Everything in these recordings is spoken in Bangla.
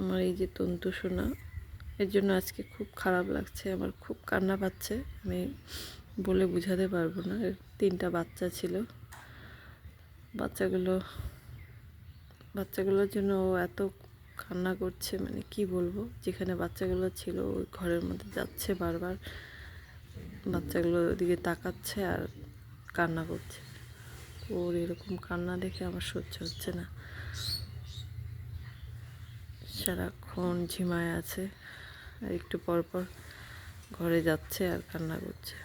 আমার এই যে তন্তু সোনা, এর জন্য আজকে খুব খারাপ লাগছে, আমার খুব কান্না পাচ্ছে, আমি বলে বোঝাতে পারব না, এর তিনটা বাচ্চা ছিল। বাচ্চাগুলো, বাচ্চাগুলোর জন্য ও এত কান্না করছে মানে কি বলব, যেখানে বাচ্চাগুলো ছিল ওই ঘরের মধ্যে যাচ্ছে বারবার, বাচ্চাগুলো ওদিকে তাকাচ্ছে আর কান্না করছে। ওর এরকম কান্না দেখে আমার সহ্য হচ্ছে না। সারাক্ষণ ঝিমায় আছে, আর একটু পর পর ঘরে যাচ্ছে আর কান্না করছে।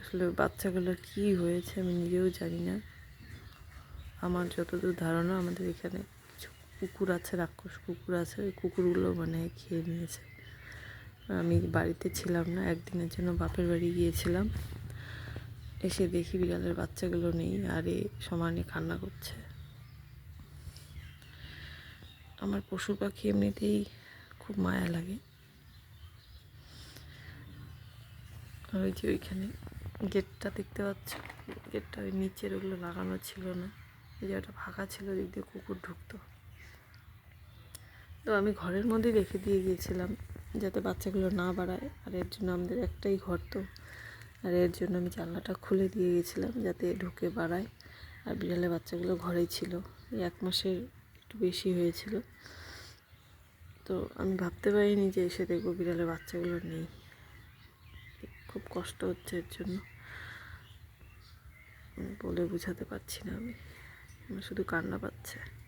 আসলে বাচ্চাগুলো কি হয়েছে আমি নিজেও জানি না। আমার যতদূর ধারণা, আমাদের এখানে কিছু কুকুর আছে, রাক্ষস কুকুর আছে, ওই কুকুরগুলো মানে খেয়ে নিয়েছে। আমি বাড়িতে ছিলাম না, একদিনের জন্য বাপের বাড়ি গিয়েছিলাম। এসে দেখি বিড়ালের বাচ্চাগুলো নেই, আর এ সমানে কান্না করছে। আমার পশু পাখি এমনিতেই খুব মায়া লাগে। আর ওই যে ওইখানে গেটটা দেখতে পাচ্ছ? গেটটা ওই নিচের ওগুলো লাগানো ছিল না। ওই জায়গাটা ফাঁকা ছিল, ওদিক দিয়ে কুকুর ঢুকতো। তো আমি ঘরের মধ্যে রেখে দিয়ে গিয়েছিলাম, যাতে বাচ্চাগুলো না বাড়ায়। আর এর জন্য আমাদের একটাই ঘর তো। আর এর জন্য আমি জানলাটা খুলে দিয়ে গেছিলাম যাতে ঢুকে বাড়ায়। আর বিড়ালের বাচ্চাগুলো ঘরেই ছিল। এই এক মাসের একটু বেশি হয়েছিল। তো আমি ভাবতে পারিনি যে এসে দেখব বিড়ালের বাচ্চাগুলো নেই। খুব কষ্ট হচ্ছে এর জন্য। বলে বুঝাতে পারছি না আমি। শুধু কান্না পাচ্ছে।